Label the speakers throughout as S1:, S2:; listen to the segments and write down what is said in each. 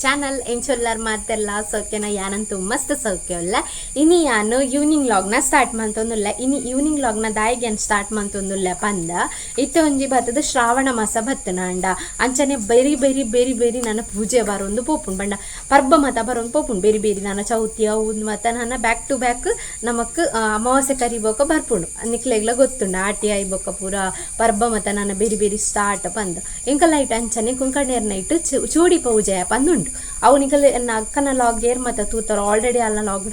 S1: Channel ಎಂಚೊಲ್ಲರ್ ಮಾತೆಲ್ಲ ಸೌಖ್ಯನ ಯಾನಂತೂ ಮಸ್ತ್ ಸೌಖ್ಯವಲ್ಲ ಇನಿ ಯಾನು ಈವ್ನಿಂಗ್ ಲಾಗ್ನ ಸ್ಟಾರ್ಟ್ ಮಂತೊಂದುಲ್ಲ ಇನಿ ಈವ್ನಿಂಗ್ ಲಾಗ್ನ ದಾಯಿಗೆ ಸ್ಟಾರ್ಟ್ ಮಂತೊಂದುಲ್ಲ ಪಂದ. ಇತ್ತೆ ಒಂಜಿ ಬತ್ತದ ಶ್ರಾವಣ ಮಾಸ ಬತ್ತನ ಅಂಡ. ಅಂಚನೆ ಬೇರಿ ಬೇರಿ ಬೇರಿ ಬೇರಿ ನನ್ನ ಪೂಜೆ ಬರೊಂದು ಪೋಪುಂಡು ಬಂಡ ಪರ್ಬ ಮತ ಬರೊಂದು ಪೋಪುಂಡು ಬೇರಿ ಬೇರಿ ನನ್ನ ಚೌತಿ ಅವು ಮತ ನನ್ನ ಬ್ಯಾಕ್ ಟು ಬ್ಯಾಕ್ ನಮಕ್ ಅಮಾವಾಸ್ಯ ಕರಿಬೋಕ ಬರ್ಪುಂಡು. ನಿಕ್ಲೆಗ್ಲ ಗೊತ್ತುಂಡು, ಆಟಿ ಆಯ್ಬೋಕ ಪೂರ ಪರ್ಬ ಮತ ನನ್ನ ಬೇರಿ ಬೇರಿ ಸ್ಟಾರ್ಟ್ ಪಂದ್. ಇಂಕ ಲೈಟ್ ಅಂಚನೆ ಕುಂಕಣೇರ್ ನೈಟ್ ಚೂಡಿ ಪೂಜೆ ಪಂದುಂಡು ಅವು ನಿಕಲ್ ನಕ್ಕನ ಲಾಗ್ ಏರ್ ಮತ ತೂತಾರ ಆಲ್ರೆಡಿ ಅಲ್ಲ ಲಾಗ್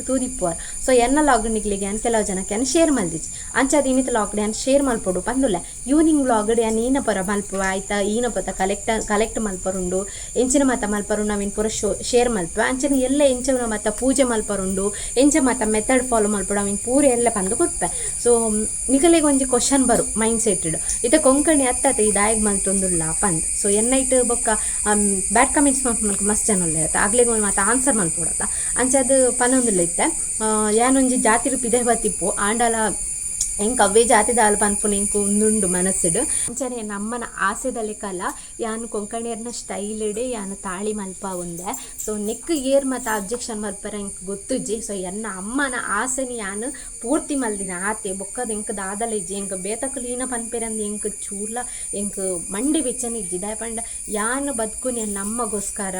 S1: ತೂದಿಪ್ಪುವಾರ್ ಸೊ ಎನ್ನ ಲಾಗ್ ನಿಕ್ಲಿಗೆ ಅನ್ ಕೆಲವು ಜನಕ್ಕೆ ಅನ್ ಶೇರ್ ಮಲ್ದಿಜ್ ಅಂಚಾದ ಇನಿತ ಲಾಗ್ ಅನ್ ಶೇರ್ ಮಲ್ಪೊಡು ಪಂದುಲ್ಲ ಈವ್ನಿಂಗ್ ಲಾಗ್ ಅನ್ ಈನ ಪರ ಮಲ್ಪುವ, ಆಯ್ತಾ? ಈನ ಪತ ಕಲೆಕ್ಟ್ ಕಲೆಕ್ಟ್ ಮಲ್ಪರುಂಡು. ಎಂಚಿನ ಮತ ಮಲ್ಪರು ನಾವಿನ್ ಪೂರ ಶೋ ಶೇರ್ ಮಲ್ಪ ಅಂಚಿನ ಎಲ್ಲ ಎಂಚಿನ ಮತ ಪೂಜೆ ಮಲ್ಪರುಂಡು. ಎಂಚ ಮತ ಮೆಥಡ್ ಫಾಲೋ ಮಲ್ಪಡು. ಅವಿನ್ ಪೂರ ಎಲ್ಲ ಪಂದು ಕೊಟ್ಪೆ. ಸೊ ನಿಕಲಿಗೆ ಒಂಜಿ ಕ್ವಶನ್ ಬರು ಮೈಂಡ್ ಸೆಟ್ ಇತ ಕೊಂಕಣಿ ಅತ್ತತೆ ಈ ದಾಯಗ್ ಮಲ್ತೊಂದುಲ್ಲ ಪಂದ್. ಸೊ ಎನ್ನೈಟ್ ಬೊಕ್ಕ ಬ್ಯಾಡ್ ಕಮೆಂಟ್ಸ್ ಮಸ್ತ್ ಜನ ಆಗ್ಲಿಗೆ ಒಂದು ಮಾತು ಆನ್ಸರ್ ಮಲ್ಪೊಡತ್ತ ಅದು ಪನೊಂದುಲ್ಲ ಇತ್ತೆ. ಯಾನೊಂಜಿ ಜಾತಿ ಪಿದೇ ಬತ್ತಿಪ್ಪು. ಆಂಡಲ ಎಂಕ್ ಅವೇ ಜಾತಿ ದಾಲ್ ಅನ್ಪುನ ಎಂಕ್ ಉಂದುಂಡು ಮನಸ್ಸಿಡು. ಅಂಚನೆ ನಮ್ಮನ ಆಸೆದಲ್ಲಿ ಕಲ, ಯಾನು ಕೊಂಕಣಿಯರ್ನ ಸ್ಟೈಲ್ ಇಡೆ, ಯಾನು ತಾಳಿ ಮಲ್ಪ ಉಂದೆ ಸೊ ನೆಕ್ ಏರ್ ಮತ್ತು ಅಬ್ಜೆಕ್ಷನ್ ಮಲ್ಪರ ಎಂಕ್ ಗೊತ್ತುಜ್ಜಿ. ಸೊ ಎನ್ನ ಅಮ್ಮನ ಆಸೆನಿ ಯಾನು ಪೂರ್ತಿ ಮಲ್ದಿನ, ಆತೆ బొక్కది ఇంక ಇಜ್ಜಿ, ಎಂಕ್ ಬೇತಕುಲು ಈನ ಪನ್ಪೆರಂದು, ಎಂಕ್ ಚೂರ್ಲ, ಎಂಕ್ ಮಂಡಿ ಬೆಚ್ಚನ ಇಜ್ಜಿದ ಪಂಡ, ಯಾನ್ ಬದುಕುನಿ ಎನ್ನ ಅಮ್ಮಗೋಸ್ಕರ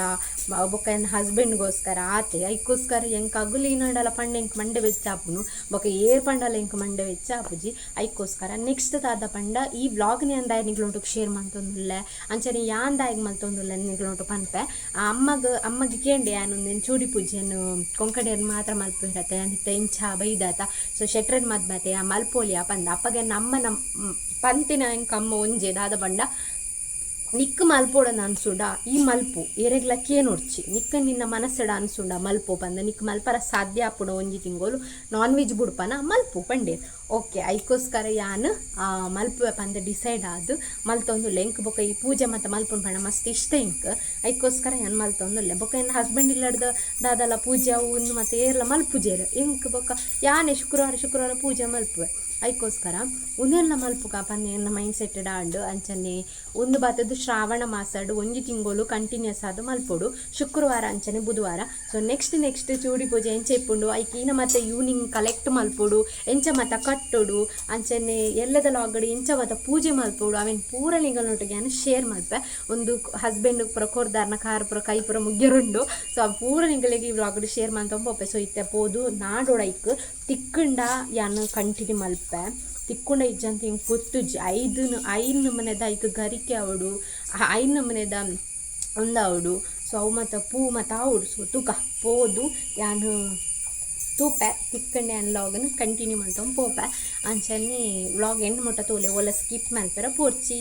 S1: ಬೊಕ್ಕ ಎನ್ನ ಹಸ್ಬೆಂಡ್ಗೋಸ್ಕರ, ಆತೆ ಐಕೋಸ್ಕರ ಎಂಕ ಅಗುಲು ಈನಡಲ ಪಂಡ ಎಂಕ್ ಮಂಡೆ ಬೆಚ್ಚಾಪುನು. ಬೊಕ್ಕ ಏರ್ ಪಂಡಲ ಎಂಕ್ ಮಂಡೆ ಬೆಚ್ಚಾಪುಜಿ. ಐಕೋಸ್ಕರ ನೆಕ್ಸ್ಟ್ ದಾದ ಪಂಡ, ಈ ವ್ಲಾಗ್ನಿ ಅಂದಾಯ ನಿಗ್ಲೊಂಟು ಶೇರ್ ಮಂತೊಂದುಲ್ಲೆ. ಅಂಚನೆ ಯಾಂದಾಯಗ್ ಮಲ್ತೊಂದುಲ್ಲೆ ನಿಗ್ಲೊಂಟು ಪನ್ಪೆ. ಆ ಅಮ್ಮಗ್, ಅಮ್ಮಗೆ ಕೇಂಡೆ ಯಾನೊಂದೇನು ಚೂಡಿ ಪೂಜೆಯನ್ನು ಕೊಂಕಣಿಯರ್ ಮಾತ್ರ ಮಲ್ಪಿರತ್ತೆ. ಅನಿತ ಇಂಚ ಬೈದಾತ. ಸೊ ಶೆಟ್ರನ್ ಮದ್ಮತೆ ಆ ಮಲ್ಪೋಲಿ ಪಂದ, ಅಪ್ಪಗೆ ನಮ್ಮ ನಮ್ಮ ಪಂತಿನ ಕಮ್ಮ, ಒಂಜೆ ದಾದ ಬಂಡ. ನಿಕ್ಕ ಮಲ್ಪೋಡನ ಅನ್ಸುಂಡ ಈ ಮಲ್ಪು ಎರೆಗ್ಲಕ್ಕೆ ನೋಡ್ಚಿ ನಿಕ್ಕ ನಿನ್ನ ಮನಸ್ಸಡ ಅನ್ಸುಂಡ ಮಲ್ಪು ಬಂದ ನಿಕ್ ಮಲ್ಪರ ಸಾಧ್ಯ ಆಪುಡ ಒಂಜಿ ತಿಂಗೋಲು ನಾನ್ ವೆಜ್ ಬುಡ್ಪನ ಮಲ್ಪು ಪಂಡೆ ಓಕೆ ಐಕೋಸ್ಕರ ಯಾನ್ ಮಲ್ಪ ಪಂದ ಡಿಸೈಡ್ ಆದ್, ಮಲ್ತೊಂದು ಲೆಂಕ್ ಬೊಕ ಈ ಪೂಜೆ ಮತ್ತು ಮಲ್ಪುನ್ ಪಂಡ ಮಸ್ತ್ ಇಷ್ಟ ಇಂಕ್. ಐಕೋಸ್ಕರ ಯಾನ್ ಮಲ್ತೊಂದುಲ್ಲೆ ಬೊಕ ಏನು ಹಸ್ಬೆಂಡ್ ಇಲ್ಲಡ್ದ, ದಾದಲ ಪೂಜೆ ಒಂದು ಮತ್ತೆ ಏರ್ಲ ಮಲ್ಪುಜೇರು ಇಂಕ್ ಬೊಕ ಯಾನೇ ಶುಕ್ರವಾರ ಶುಕ್ರವಾರ ಪೂಜೆ ಮಲ್ಪುವೆ. ಐಕೋಸ್ಕರ ಉನ್ನೆಲ್ಲ ಮಲ್ಪುಗ ಎನ್ನ ಮೈಂಡ್ ಸೆಟ್ ಆಂಡು ಅಂಚನೆ ಒಂದು ಬಾತದ್ದು ಶ್ರಾವಣ ಮಾಸಡು, ಒಂಜಿ ತಿಂಗಳು ಕಂಟಿನ್ಯೂಸ್ ಆದ ಮಲ್ಪೊಡು. ಶುಕ್ರವಾರ, ಅಂಚನೆ ಬುಧವಾರ. ಸೊ ನೆಕ್ಸ್ಟ್ ನೆಕ್ಸ್ಟ್ ಚೂಡಿ ಪೂಜೆ ಎಂಚೆ ಇಪ್ಪುಂಡು. ಐಕೀನ ಮತ್ತೆ ಈವ್ನಿಂಗ್ ಕಲೆಕ್ಟ್ ಮಲ್ಪೊಡು. ಎಂಚ ಮತ್ತ ಕಟ್ಟೊಡು ಅಂಚನೆ ಎಲ್ಲದ ಲಾಗಡಿ ಇಂಚವಾದ ಪೂಜೆ ಮಲ್ಪೊಡು ಅವೇನ್ ಪೂರ ನಿಂಗಲ್ನೊಟ್ಟಿಗೆ ಶೇರ್ ಮಲ್ಪೆ ಒಂದು ಹಸ್ಬೆಂಡ್ ಪುರ ಕೊರ್ದಾರ್ನ ಕಾರ್ ಪುರ, ಕೈ ಪುರ ಮುಗ್ಯರುಂಡು. ಸೊ ಆ ಪೂರ ನಿಂಗಳಿಗೆ ಈ ವ್ಲಾಗಡ್ ಶೇರ್ ಮಂತೊಂಪೊಪ್ಪೆ ಸೊ ಇತ್ತೆ ಪೋದು, ನಾಡೊಡೈಕ್, ತಿಕ್ಕಂಡ ಯಾನು ಕಂಟಿನ್ಯೂ ಮಲ್ಪೆ. ತಿಕ್ಕೊಂಡ ಇಜ್ಜಂತ ಹಿಂಗೆ ಗೊತ್ತುಜ್ಜಿ ಐದು ಐದು ನಮನೆದ ಐಕ್ ಗರಿಕೆ ಅವಡು ಐದು ನಮನೆದ ಒಂದು ಅವಡು ಸೊ ಅವು ಮತ್ತು ಪೂ ಮತ್ತು ಅವಡು ಸೊ ತುಕ ಪೋದು, ಯಾನು ತೂಪೆ ತಿಕ್ಕಂಡೆ ಅನ್ ಲಾಗನ್ ಕಂಟಿನ್ಯೂ ಮಾಡ್ತಾವ ಪೋಪೆ. ಅಂಚನೆ ವ್ಲಾಗ್ ಎಂಡ್ ಮೊಟ್ಟ ತೋಲೆ ಒಲ್ಲ ಸ್ಕಿಪ್ ಮಾಡ್ತಾರ ಪೋರ್ಚಿ.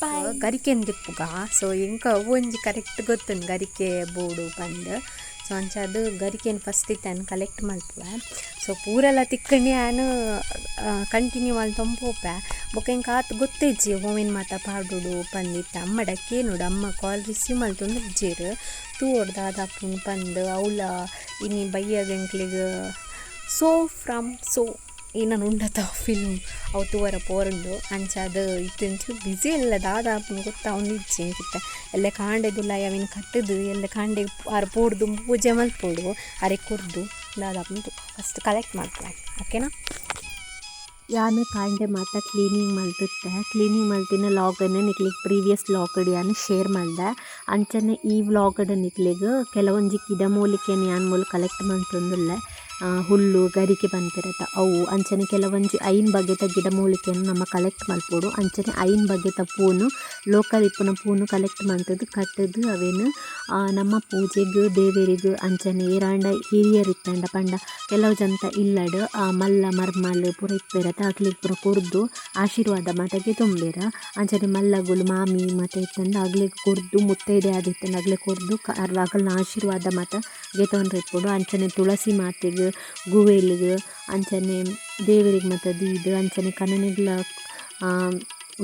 S1: ಬಾಯ್ ಗರಿಕೆ ಎಂದಿಪ್ಪುಗ ಸೊ ಇಂಕ ಒಂಜಿ ಕರೆಕ್ಟ್ ಗೊತ್ತುಂಡು ಗರಿಕೆ ಬೋಡು ಬಂದು. ಸೊ ಅಂಚ ಅದು ಗರಿಕೆನ್ ಫಸ್ಟ್ ನಾನು ಕಲೆಕ್ಟ್ ಮಲ್ಪುವೆ ಸೊ ಪೂರೆಲ್ಲ ತಿಕ್ಕಂಡು ನಾನು ಕಂಟಿನ್ಯೂ ಅಲ್ಲಿ ಪೋಪೆ ಬೊಕ ಹಿಂಗೆ ಕಾತು ಗೊತ್ತಿಜ್ಜಿ ಹೂವಿನ ಮಾತ ಪಾಡುಡು ಪಂದಿತ್ತ ಅಮ್ಮ ಡಕ್ಕೇನುಡು ಅಮ್ಮ ಕಾಲ್ ರಿಸೀವ್ ಮಲ್ತೊಂದು ಇಜ್ಜೇರು ತೂ ಹೊಡ್ದಾದ ಅಪ್ಪನ ಪಂದು ಅವಳ ಇನ್ನಿ ಬೈಯದ ಎಂಕ್ಲಿಗೆ ಸೋ ಫ್ರಮ್ ಸೋ ಏನನ್ನು ಉಂಡತ ಫಿಲ್ಮ್ ಅವು ತೂವರ ಪೋರಂಡು. ಅಂಚ ಅದು ಇತ್ತಂಚು ಬಿಸಿ ಎಲ್ಲ ದಾದ ಆಪುನ ಗೊತ್ತ ಅವ್ನು ಇಜ್ಜೆ ಕಿತ್ತ ಎಲ್ಲ ಕಾಂಡೆದುಲ್ಲ ಅವಿನ ಕಟ್ಟದು, ಎಲ್ಲ ಕಾಂಡೆ ಅರ ಪೋಡ್ದು ಪೂಜೆ ಮಲ್ಪೋಡು, ಅರೆ ಕೊರ್ದು. ದಾದ ಫಸ್ಟ್ ಕಲೆಕ್ಟ್ ಮಾಡ್ತಾರೆ ಓಕೆನಾ ಯಾನು ಕಾಂಡೆ ಮಾತ ಕ್ಲೀನಿಂಗ್ ಮಲ್ತಿತ್ತೆ. ಕ್ಲೀನಿಂಗ್ ಮಲ್ತಿನ ಲಾಗನ್ನು ನಿಕ್ಲಿಗೆ ಪ್ರೀವಿಯಸ್ ಲಾಗಡ್ ಯಾನು ಶೇರ್ ಮಾಡ್ದೆ. ಅಂಚನೆ ಈ ವ್ಲಾಗಡ್ ನಿಕ್ಲಿಗೆ ಕೆಲವೊಂದು ಗಿಡ ಮೂಲಿಕೆಯನ್ನು ಯಾನ್ ಮೂಲ ಕಲೆಕ್ಟ್ ಮಾಡ್ತಂದಿಲ್ಲ. ಹುಲ್ಲು, ಗರಿಕೆ ಬಂದಿರತ್ತ ಅವು ಅಂಚನೆ ಕೆಲವೊಂಜಿ ಐನ್ ಬಗೆತ ಗಿಡಮೂಲಿಕೆಯನ್ನು ನಮ್ಮ ಕಲೆಕ್ಟ್ ಮಲ್ಪೋಡು ಅಂಚನೆ ಐನ್ ಬಗೆತ ಪೂನು ಲೋಕಲ್ ಇಪ್ಪುನ ಪೂನು ಕಲೆಕ್ಟ್ ಮಾಡ್ತದ್ದು ಕಟ್ಟದು ಅವೇನು? ನಮ್ಮ ಪೂಜೆಗೂ, ದೇವರಿಗೂ ಅಂಚನೆ ಏರಾಂಡ ಹಿರಿಯರು ಇತ್ತಂಡ ಪಂಡ ಕೆಲವು ಜನತ ಇಲ್ಲಡು ಮಲ್ಲ, ಮರ್ಮಲ್ ಪೂರ ಇಪ್ಪೆರತ ಆಗ್ಲಿಗೆ ಪೂರ ಕುರ್ದು ಆಶೀರ್ವಾದ ಮಟಗೆ ತುಂಬೇರ. ಅಂಚನೆ ಮಲ್ಲಗುಲು, ಮಾಮಿ ಮತ ಇತ್ತಂದ ಆಗ್ಲಿಗೆ ಕುರ್ದು ಮುತ್ತೈದೆ ಆದಿತ್ತಂದ ಅಗ್ಲೆ ಕುರ್ದು ಅರ್ಲ ಆಶೀರ್ವಾದ ಮತ ಗೆತವನ್ ಇಟ್ಕೊಡು ಅಂಚನೆ ತುಳಸಿ ಮಾತೆಗೆ ಗುವೇಲಿಗೆ ಅಂಚನೆ ದೇವರಿಗೆ ಮತ ಇದು ಅಂಚನೆ ಕನನೆಗ್ಲ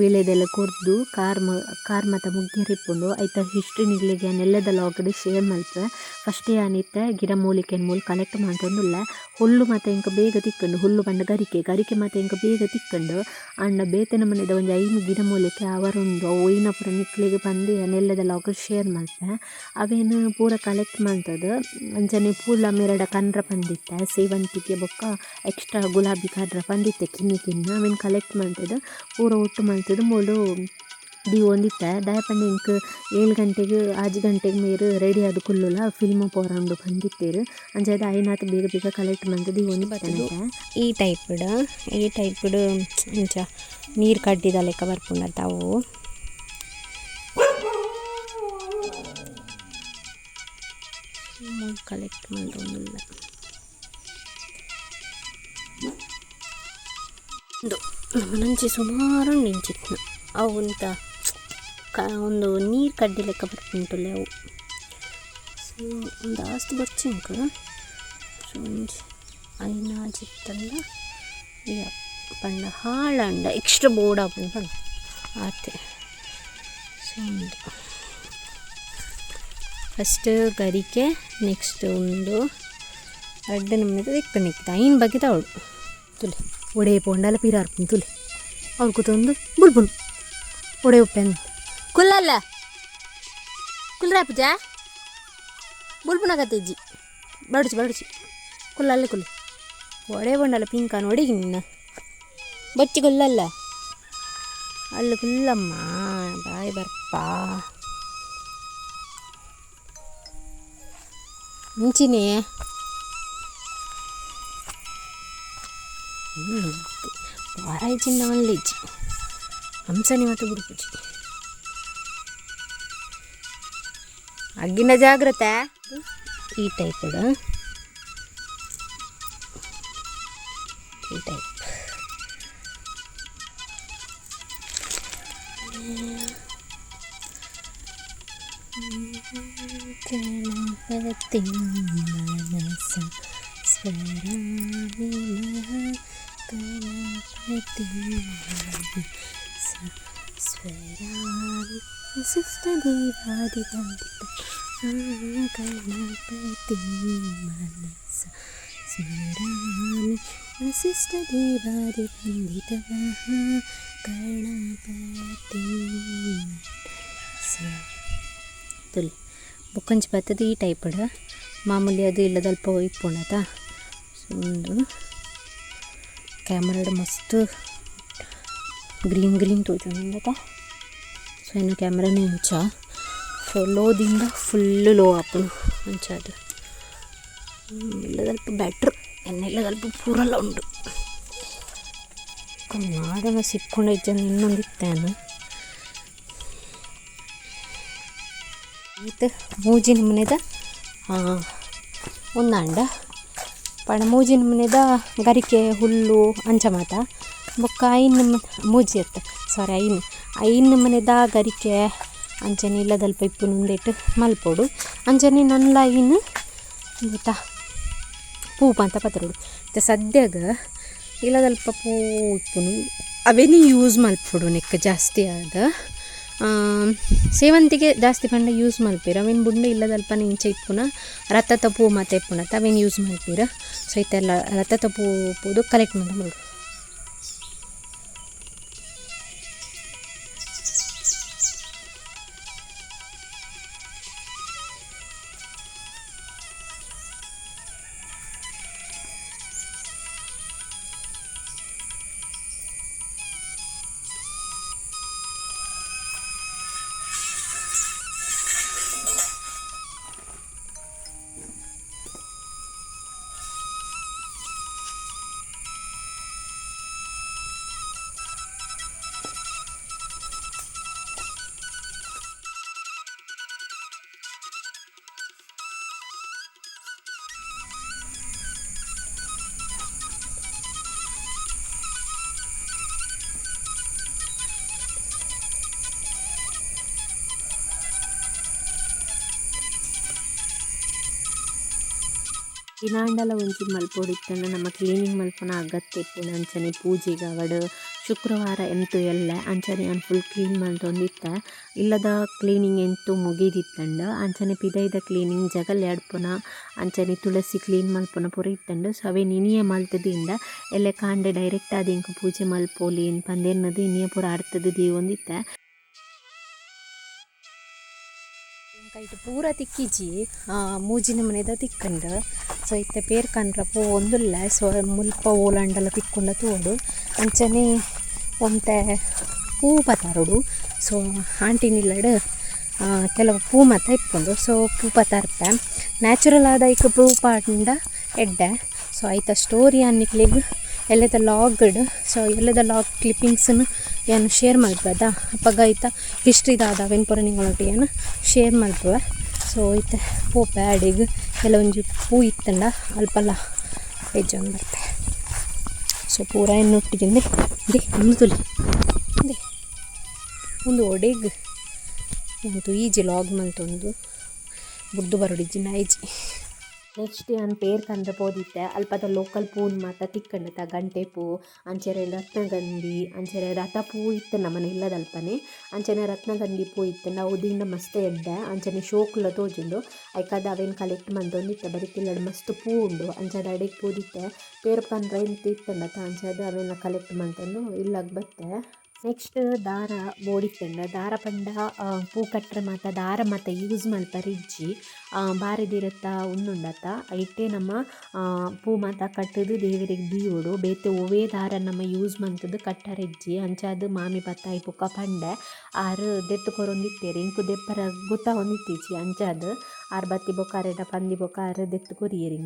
S1: ವೀಳ್ಯದೆಲೆ ಕೊರ್ದು ಕಾರ್ ಮ ಕಾರ್ ಮಾತ ಮುಗ್ಗೆರಿಪ್ಪುಂಡು. ಐತ ಹಿಸ್ಟ್ರಿ ನಿಗ್ಲಿಗೆ ನೆಲ್ಲದ ಲಾಕಡಿ ಶೇರ್ ಮಲ್ಪೆ ಫಸ್ಟ್ ಯಾನಿತ್ತೆ ಗಿಡ ಮೂಲಿಕೆನ್ ಮೂಲು ಕಲೆಕ್ಟ್ ಮಂತೊಂದುಲ್ಲೆ ಹುಲ್ಲು ಮಾತ ಎಂಕ ಬೇಗ ತಿಕ್ಕುಂಡು. ಹುಲ್ಲು ಪಂಡ ಗರಿಕೆ ಗರಿಕೆ ಮಾತ ಎಂಕ ಬೇಗ ತಿಕ್ಕುಂಡು. ಆಂಡ ಬೇತೆನ ಮನೆದ ಒಂಜಿ ಐನು ಗಿಡ ಮೂಲಿಕೆ ಅವು ಒಯ್ನ ಪೂರ ಬಂದು ನೆಲ್ಲದ ಲಾಕಡಿ ಶೇರ್ ಮಲ್ಪೆ ಅವೇನು ಪೂರ ಕಲೆಕ್ಟ್ ಮಂತದು ಅಂಚನೆ ಪೂಲ ಮೆರಡ ಕನ್ರ ಪಂದಿತ್ತೆ ಸೇವಂತಿಗೆ ಬೊಕ್ಕ ಎಕ್ಸ್ಟ್ರಾ ಗುಲಾಬಿ ಕನ್ರ ಪಂದಿತ್ತೆ ಕಿನ್ನಿ ಕಿನ್ನ ಅವೇನು ಕಲೆಕ್ಟ್ ಮಾಡ್ತದ. ಪೂರ ಒಟ್ಟು ಮಲ್ತದು ಮೂಲು ದಿ ಒಂದಿತ್ತ ದಾಯಪಂಡ ಇಂಕ್ ಏಳು ಗಂಟೆಗೆ ಆಜು ಗಂಟೆಗೆ ಮೇರು ರೆಡಿ ಆದ ಕುಲ್ಲುಲ ಫಿಲ್ಮ್ ಪೋರಂಡು ಬಂದಿತ್ತೇರು. ಅಂಜಾದ ಐನಾತ್ ಬೇಗ ಬೇಗ ಕಲೆಕ್ಟ್ ಮಂತದ್ದು ಈ ಒಂದು ಬರ್ತದೆ ಈ ಟೈಪ್ಡ್ ಈ ಟೈಪ್ಡ್ ಇಂಚ ನೀರು ಕಡ್ಡಿದ ಲೆಕ್ಕ ಬರ್ಪುಂಡ ತಾವು ಕಲೆಕ್ಟ್ ಮಂತೊಂದುಲ್ಲ ನಮ್ಮನಂಚಿ ಸುಮಾರು ನಿಂಚಿತ್ನ ಅವು ಅಂತ ಕ ಒಂದು ನೀರು ಕಡ್ಡಿ ಲೆಕ್ಕ ಬರ್ತಿಂಟಲ್ಲ ಅವು. ಸೊ ಒಂದು ಆಸ್ತಿ ಬರ್ಚಿಂಕ ಸೊ ಒಂಜಿ ಐನಾಜಿತ್ತಲ್ಲ ಇಯ ಪಂಡ ಹಾಳಂಡ ಎಕ್ಸ್ಟ್ರಾ ಬೋರ್ಡ್ ಪಂಡ ಆತೆ. ಸೊ ಫಸ್ಟ್ ಗರಿಕೆ ನೆಕ್ಸ್ಟ್ ಒಂದು. ರಡ್ಡು ನಮ್ಮನೆ ದಿಕ್ಕ ನಿಕ್ತ ಐನ್ ಬಗ್ಗೆ ಅವಳು ತುಲೆ. ಒಡೆ ಪೊಂಡಲ ಪಿರಾರ್ಪುನ್ ತುಲೆ ಅವ್ರು ಕೂತೊಂದು ಬುಲ್ಬುನ್ ಒಡೆ ಉಪ್ಪೆನ್ ಕುಲ್ಲಲ್ಲ ಕುಲ್ರಾಪುಜ ಬುಲ್ಬುನಾಗತ್ತಿಜ್ಜಿ ಬಡಚಿ ಬಡಚಿ ಕುಲ್ಲಲ್ಲ ಕುಲ್ಲು ಒಡೆ ಪೊಂಡಲ ಪಿಂಕ ನೋಡಿ ನಿನ್ನ ಬಚ್ಚಿ ಕುಲ್ಲಲ್ಲ ಅಲ್ಲ ಕುಲ್ಲಮ್ಮ ಬಾಯ್ ಬರ್ಪಾ ಮುಂಚಿನೇ ವಾರಾಯ್ಚಿನ ಒಳ್ಳೆಜ್ಜಿ ಹಂಸನಿ ಮತ್ತು ಗುರುಪೂಜಿ ಅಗ್ಗಿನ ಜಾಗ್ರತೆ? ಈ ಟೈಪ್ ಈ ಟೈಪ್ ಗಣಪತಿ ಮನಸ ಸ್ವರಾಮಿ ಗಣಪತಿ ವಸಿಷ್ಠ ದೇವಾದಿ ವಂದಿತ ಗಣಪತಿ ಮನಸ ಸ್ಮರಾಮಿ ವಸಿಷ್ಠ ದೇವಾದಿ ವಂದಿತ ಗಣಪತಿ ತುಲಿ. ಬೊಕ್ಕಂಚಿ ಬತ್ತದ ಈ ಟೈಪ್ ಮಾಮೂಲಿ ಅದು ಇಲ್ಲದಲ್ಪ ಸೊ ಒಂದು ಕ್ಯಾಮರಾಡ್ ಮಸ್ತ್ ಗ್ರೀನ್ ಗ್ರೀನ್ ತೋಜುಂಡತ ಸೊ ಇನ್ನು ಕ್ಯಾಮ್ರಾನೇ ಅಂಚ. ಸೊ ಲೋದಿಂದ ಫುಲ್ಲು ಲೋ ಆಪುನು ಅಂಚ ಅದು. ಇಲ್ಲದಲ್ಪ ಬ್ಯಾಟ್ರ್ ಎನ್ನೆಲ್ಲದಲ್ಪ ಪೂರಲ್ಲ ಉಂಡು ನಾಡನ ಸಿಕ್ಕೊಂಡ ಜನ ಇನ್ನೊಂದಿತ್ತೇನು ಮೂಜಿ ನಮೂನೆದ ಒಂದಂಡ ಪಣ ಮೂಜಿನ ಮನೆದ ಗರಿಕೆ, ಹುಲ್ಲು ಅಂಚ ಮಾತ ಬೊಕ್ಕ ಐನ್ ಮೂಜಿ ಅತ್ತ. ಸಾರಿ ಐನ್. ಐನ್ ಮನೆದ ಗರಿಕೆ, ಅಂಚನೆ ಇಲ್ಲದಲ್ಪ ಇಪ್ಪು ನುಂದಿಟ್ಟು ಮಲ್ಪೋಡು. ಅಂಚನೆ ನನ್ನ ಐನ್ ಗೊತ್ತಾ ಪೂಪ ಅಂತ ಪತ್ರೋಡು. ಮತ್ತು ಸದ್ಯಾಗ ಇಲ್ಲದಲ್ಪ ಪೂ ಅವೇನೇ ಯೂಸ್ ಮಲ್ಪೋಡು ನೆಕ್ಕ ಜಾಸ್ತಿ ಆದ. ಸೇವಂತಿಗೆ ಜಾಸ್ತಿ ಪಂಡ ಯೂಸ್ ಮಲ್ಪೀರ ಅವೇನು ಬುಂಡೆ ಇಲ್ಲದಲ್ಪ ಇಂಚೆ ಇಪ್ಪುನ ರಥ ತಪ್ಪು ಮತ್ತೆ ಇಪ್ಪುನ ಅವೇನು ಯೂಸ್ ಮಲ್ಪೀರ ಸೊ ಇತ್ತೆಲ್ಲ ರತ್ತ ತಪ್ಪು ಪೂದು ಕಲೆಕ್ಟ್ ಮಾಡಿ ದಿನಾಂಡಲ ಒಂಜಿ ಮಲ್ಪೊಡಿತ್ತಂಡ ನಮ್ಮ ಕ್ಲೀನಿಂಗ್ ಮಲ್ಪನ ಅಗತ್ಯ ಇಪ್ಪುನ ಅಂಚನೆ ಪೂಜೆಗೆ ಅವಡು
S2: ಶುಕ್ರವಾರ ಎಂತು ಎಲ್ಲ ಅಂಚನೆ ನಾನು ಫುಲ್ ಕ್ಲೀನ್ ಮಲ್ತೊಂದಿತ್ತೆ ಇಲ್ಲದ ಕ್ಲೀನಿಂಗ್ ಎಂತು ಮುಗಿದಿತ್ತಂಡು. ಅಂಚನೆ ಪಿದೈದ ಕ್ಲೀನಿಂಗ್ ಜಗಲ್ ಎಡ್ಪುನ ಅಂಚನೆ ತುಳಸಿ ಕ್ಲೀನ್ ಮಲ್ಪನ ಪೂರ ಇತ್ತಂಡು. ಸೊ ಅವೇ ನಿನಿಯ ಮಲ್ತದಿಂದ ಎಲ್ಲ ಕಾಂಡೆ ಡೈರೆಕ್ಟ್ ಆದ್ ಇಂಕ ಪೂಜೆ ಮಲ್ಪೋಲಿ ಪಂದೇನದು ಇನ್ನಿಯ ಪೂರ ಅರ್ತದ ದೀವೊಂದಿತ್ತೆ.
S1: ತಿಕ್ಕಿಜಿ ಆ, ಮೂಜಿನ ಮನೆದ ತಿಕ್ಕಂಡು. ಸೊ ಇತ್ತೆ ಪೇರ್ ಕಂಡ್ರ ಪೋ ಒಂದುಲ್ಲ ಸೊ ಮುಲ್ಪ ಓಲಂಡಲ ತಿಕ್ಕೊಂಡ ತೋಡು ಅಂಚನೆ ಒಂತೆ ಪೂ ಪತಾರುಡು. ಸೊ ಆಂಟಿನಿಲ್ಲಡ್ ಆ, ಕೆಲವು ಪೂ ಮಾತ ಇಟ್ಕೊಂಡು ಸೊ ಪೂ ಪತಾರ್ಪೆ ನ್ಯಾಚುರಲ್ ಆದ ಇಕ್ಕ ಪೂ ಪಾಂಡ ಎಡ್ಡೆ. ಸೊ ಆಯ್ತ ಸ್ಟೋರಿ ಅನ್ನಿಕ್ಲಿಗ್ ಎಲ್ಲದ ಲಾಗ್ಡ್ ಸೊ ಎಲ್ಲದ ಲಾಗ್ ಕ್ಲಿಪ್ಪಿಂಗ್ಸನ್ನು ಏನು ಶೇರ್ ಮಾಡ್ಬೋದಾ? ಅಪ್ಪಗ ಐತ ಹಿಸ್ಟ್ರಿದಾದ ಇದಾದ ಪೂರ ಏನು ಶೇರ್ ಮಾಡ್ತವೆ ಸೊ ಐತೆ, ಪೂ ಪ್ಯಾಡಿಗೆ ಕೆಲವೊಂದು ಪೂ ಇತ್ತಂಡ ಅಲ್ಪಲ್ಲ ಹೆಜ್ಜೆ ಬರ್ತೆ. ಸೊ ಪೂರ ಏನು ಒಟ್ಟಿಗೆ ದೇ ತುಲಿ. ದೇ ಒಂದು ಒಡೆಗ್. ಒಂದು ಈಜಿ ಲಾಗ್ ಮಂತೊಂದು. ಬುಡ್ದು ಬರೋಡಿಜ್ಜಿ ನೈಜಿ
S2: ನೆಕ್ಸ್ಟ್ ಅನ್ ಪೇರ್ ಕಂಡ್ರೆ ಪೋದಿತ್ತೆ ಅಲ್ಪದ ಲೋಕಲ್ ಪೂನ್ ಮಾತ ತಿಕ್ಕಂಡತ ಗಂಟೆ ಪೂ, ಅಂಚೆರೆ ರತ್ನಗಂಧಿ, ಅಂಚೆರೆ ರಥ ಪೂ ಇತ್ತು ನಮ್ಮನೆ ಇಲ್ಲದಲ್ಪನೆ. ಅಂಚನೆ ರತ್ನಗಂಧಿ ಪೂ ಇತ್ತು. ನಾವು ಉದಿಂಡ ಮಸ್ತ್ ಎಡ್ಡೆ. ಅಂಚನೆ ಶೋಕ್ಲ ತೋಜುಂಡು. ಐಕಾದ ಅವೇನು ಕಲೆಕ್ಟ್ ಮಂದೊಂದಿತ್ತೆ. ಬರೀತಿಲ್ಲಡ್ ಮಸ್ತ್ ಪೂ ಉಂಡು. ಅಂಚದ ಅಡಿಗೆ ಪೂದಿತ್ತೆ. ಪೇರ್ ಇಂತ ಇತ್ತಂಡತ ಅಂಚದ ಅವೆಲ್ಲ ಕಲೆಕ್ಟ್ ಮಂತಂದು ಇಲ್ಲಾಗ ಬತ್ತೆ. ನೆಕ್ಸ್ಟ್ ದಾರ ಬೋಡಿತ್ತಂಡ ದಾರ ಪಂಡ ಪೂ ಕಟ್ಟರೆ ಮಾತ, ದಾರ ಮಾತ, ಯೂಸ್ ಮಾಡ್ತ ರಿಜ್ಜಿ ಬಾರಿದಿರತ್ತ ಉಂದುಂಡತ ಐಟೆ ನಮ್ಮ ಪೂ ಮಾತ ಕಟ್ಟದು ದೇವರಿಗೆ ದೀವೋಡು ಬೇತೆ ಒವೇ ದಾರ ನಮ್ಮ ಯೂಸ್ ಮಂತದ್ದು ಕಟ್ಟ ರಿಜ್ಜಿ ಅಂಚಾದು ಮಾಮಿ ಬತ್ತಾಯಿ ಪುಕ್ಕ ಪಂಡೆ, ಆರು ದೆತ್ತು ಕೊರೊಂದಿತ್ತೇರಿ, ಇಂಕು ದೆಪ್ಪರ ಗೊತ್ತ ಹೊಂದಿತ್ತೀಚಿ ಅಂಚಾದು ಆರು ಬತ್ತಿ ಬೊಕ್ಕಾರೆಡ ಪಂದಿ ಬೊಕ್ಕಾರು ದೆತ್ತು ಕೊರಿಯರ್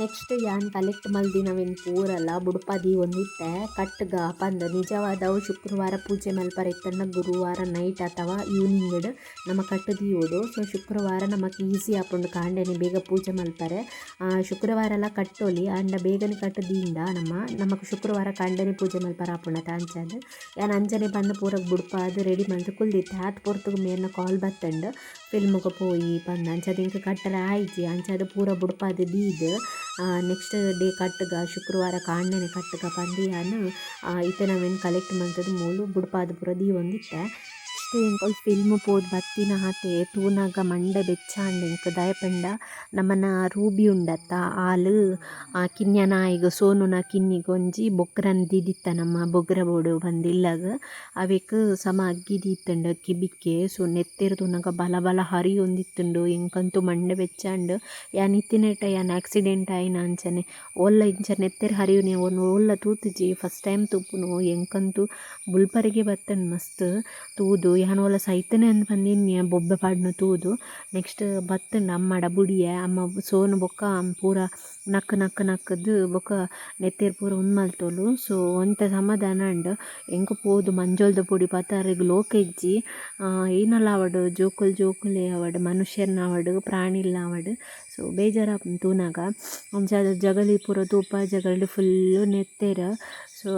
S2: ನೆಕ್ಸ್ಟ್ ಯಾನ್ ಕಲೆಕ್ಟ್ ಮಲ್ದಿನವೇನು ಪೂರಲ್ಲ ಬುಡ್ಪದಿ ಒಂದಿತ್ತೆ. ಕಟ್ಟಗ ಪಂದ ನಿಜವಾದವು ಶುಕ್ರವಾರ ಪೂಜೆ ಮಲ್ಪರ ಇತ್ತಂಡ ಗುರುವಾರ ನೈಟ್ ಅಥವಾ ಈವ್ನಿಂಗ್ ನಮ್ಮ ಕಟ್ಟದಿ ದೀವೋಡು ಸೊ ಶುಕ್ರವಾರ ನಮಗೆ ಈಸಿ ಆಪುಂಡು ಕಾಂಡೆನೆ ಬೇಗ ಪೂಜೆ ಮಲ್ಪರೆ. ಶುಕ್ರವಾರ ಎಲ್ಲ ಕಟ್ಟೋಲಿ ಅಂಡ ಬೇಗನೆ ಕಟ್ಟದಿಂದ ನಮ್ಮ ನಮಗೆ ಶುಕ್ರವಾರ ಕಾಂಡೆನೆ ಪೂಜೆ ಮಲ್ಪರ ಆಪುಂಡ ಅಂಚಾದ. ಯಾನ್ ಅಂಜನೆ ಬಂದು ಪೂರ ಬುಡ್ಪಾದು ರೆಡಿ ಮಂತ್ ಕುಲ್ದಿತ್ತೆ. ಆತ್ ಪೊರ್ತುಗೆ ಮೇರ್ನ ಕಾಲ್ ಬತ್ತಂಡು ಫಿಲ್ಮ್ಗೆ ಪೋಯಿ ಪಂದ ಅಂಚಾದ ಹಿಂಗೆ ಕಟ್ಟರೆ ಆಯ್ತು. ಅಂಚಾದ ಪೂರ ಬುಡ್ಪಾದ ದೀದ್ ನೆಕ್ಸ್ಟ್ ಡೇ ಕಟ್ಟಗ ಶುಕ್ರವಾರ ಕಾಂಡನೆ ಕಟ್ಟಗ ಪಂದಿಯಾನ ಇತ್ತೆ ನಾವೇನು ಕಲೆಕ್ಟ್ ಮಂತುದು ಮೂಲು ಬುಡ್ಪಾದ ಪೂರ ದೀ ಎಂಕಲ್ ಫಿಲ್ಮ್ ಪೋದು ಬತ್ತಿನ ಹಾತೆ, ತೂನಗ ಮಂಡೆ ಬೆಚ್ಚಾಂಡ್ ಎಂಕ್ ದಯಪಂಡ. ನಮ್ಮನ ರೂಬಿ ಉಂಡತ್ತ ಆಲು ಕಿನ್ಯ ನಾಯಿಗ್, ಸೋನುನ ಕಿನ್ನಿಗ್ ಒಂಜಿ ಬೊಕ್ರನ್ ದಿದಿತ್ತ ನಮ್ಮ ಬೊಗ್ರ ಬೋಡು ಬಂದಿಲ್ಲಗ. ಅವೆಕ್ ಸಮ ಅಗ್ಗಿ ದೀತ್ತಂಡು ಕಿಬಿಕ್ಕೆ ಸೊ ನೆತ್ತೆರ್ ತೂನಗ ಬಲ ಬಲ ಹರಿ ಒಂದಿತ್ತುಂಡು ಎಂಕಂತೂ ಮಂಡೆ ಬೆಚ್ಚಾಂಡ್. ಯಾನ್ ಇತ್ತಿನೆಟ ಯಾನ್ ಆಕ್ಸಿಡೆಂಟ್ ಆಯ್ನ ಅಂಚನೆ, ಓಲ್ಲ ಇಂಚ ನೆತ್ತೆರ್ ಹರಿಯುನೆ ಒಂದು ಒಲ್ಲ ತೂತುಜಿ ಫಸ್ಟ್ ಟೈಮ್ ತುಪ್ಪುನು ಎಂಕಂತೂ ಬುಲ್ಪರಿಗೆ ಬತ್ತನ್ ಮಸ್ತ್ ತೂದು. ಒಲ ಸೈತನೆ ಅಂದ್ ಬಂದಿನ್ಯ ಬೊಬ್ಬೆ ಪಾಡ್ನ ತೂದು. ನೆಕ್ಸ್ಟ್ ಬತ್ತುಂಡು ಅಮ್ಮಡ ಬುಡಿಯೆ ಅಮ್ಮ ಸೋನು ಬೊಕ್ಕ ಪೂರ ನಕ್ಕ ನಕ್ಕ ನಕ್ಕದು ಬೊಕ ನೆತ್ತೆರ್ ಪೂರ ಉನ್ಮಲ್ತೋಲು ಸೊ ಒಂತ ಸಮಾಧಾನ ಅಂಡ್ ಎಂಕ್ ಪೋದು ಮಂಜೋಲ್ದ ಪುಡಿ ಪತ್ತಾರೆಗ್ ಲೋಕೆಜ್ಜಿ ಏನಲ್ಲ ಅವಡು, ಜೋಕುಲ್ ಜೋಕುಲೆ ಅವಡು, ಮನುಷ್ಯರ್ನ ಅವಡು ಪ್ರಾಣಿಲ್ಲ ಅವಡು. ಸೊ ಬೇಜಾರ ತೂನಾಗ. ಅಂಚಾದ ಜಗಲಿ ಪೂರ ತೂಪ, ಜಗಲಿ ಫುಲ್ಲು ನೆತ್ತೆರ. ಸೊ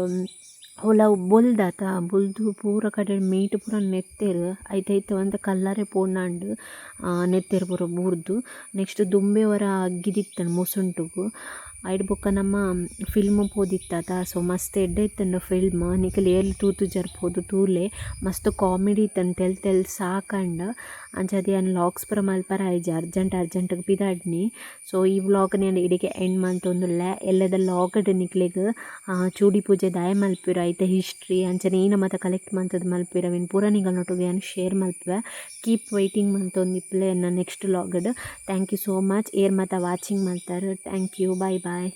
S2: ಹೊಲ ಬೊಲ್ದಾತ ಬೊಲ್ದು ಪೂರ ಕಡೆ ಮೀಟ್ ಪೂರ ನೆತ್ತೆರ್ ಐತ ಒಂತ ಕಲ್ಲರೆ ಪೋಂಡಾಂಡ್ ನೆತ್ತೆರ್ ಪೂರ ಬೂರ್ದು. ನೆಕ್ಸ್ಟ್ ದುಂಬೆ ವರ ಅಗ್ಗಿದಿತ್ತ ಮುಸುಂಟುಗು. ಐಡ್ ಬೊಕ್ಕ ನಮ್ಮ ಫಿಲ್ಮ್ ಪೋದಿತ್ತಾತ ಸೊ ಮಸ್ತ್ ಎಡ್ಡೆ ಇತ್ತಂಡು ಫಿಲ್ಮ್ ನಿಕಲ್ ತೂತು ಜರ್ಪೋದು ತೂಲೆ ಮಸ್ತ್ ಕಾಮಿಡಿ ಇತ್ತನ್, ತೆಲ್ ತೆಲ್ ಸಾಕಂಡ್. ಅಂಚದೆ ಯಾನ್ ಲಾಗ್ಸ್ ಪೂರ ಮಲ್ಪರ ಐಜಿ ಅರ್ಜೆಂಟ್ ಅರ್ಜೆಂಟ್ಗ್ ಪಿದಾಡ್ನಿ ಸೊ ಈ ವ್ಲಾಗ್ ನಾನು ಇಡಿಗೆ ಎಂಡ್ ಮಂತೊಂದುಲ್ಲ ಎಲ್ಲದ ಲಾಗಡ್ ನಿಕ್ಲೆಗ್ ಚೂಡಿ ಪೂಜೆ ದಾಯ ಮಲ್ಪಿರ ಐತೆ ಹಿಸ್ಟ್ರಿ ಅಂಚನೆ ಈನ ಮಾತ ಕಲೆಕ್ಟ್ ಮಂತದ್ ಮಲ್ಪಿರ ವಿನ್ ಪೂರ ನಿಗಲ್ನೊಟ್ಟಿಗೆ ಏನು ಶೇರ್ ಮಲ್ಪುವೆ. ಕೀಪ್ ವೈಟಿಂಗ್ ಮಂತೊಂದಿಪ್ಪಲೆ ನನ್ನ next ಲಾಗಡ್ thank you so much ಏರ್ ಮಾತ ವಾಚಿಂಗ್ ಮಾಡ್ತಾರೆ ಥ್ಯಾಂಕ್ ಯು ಬಾಯ್ ಬಾಯ್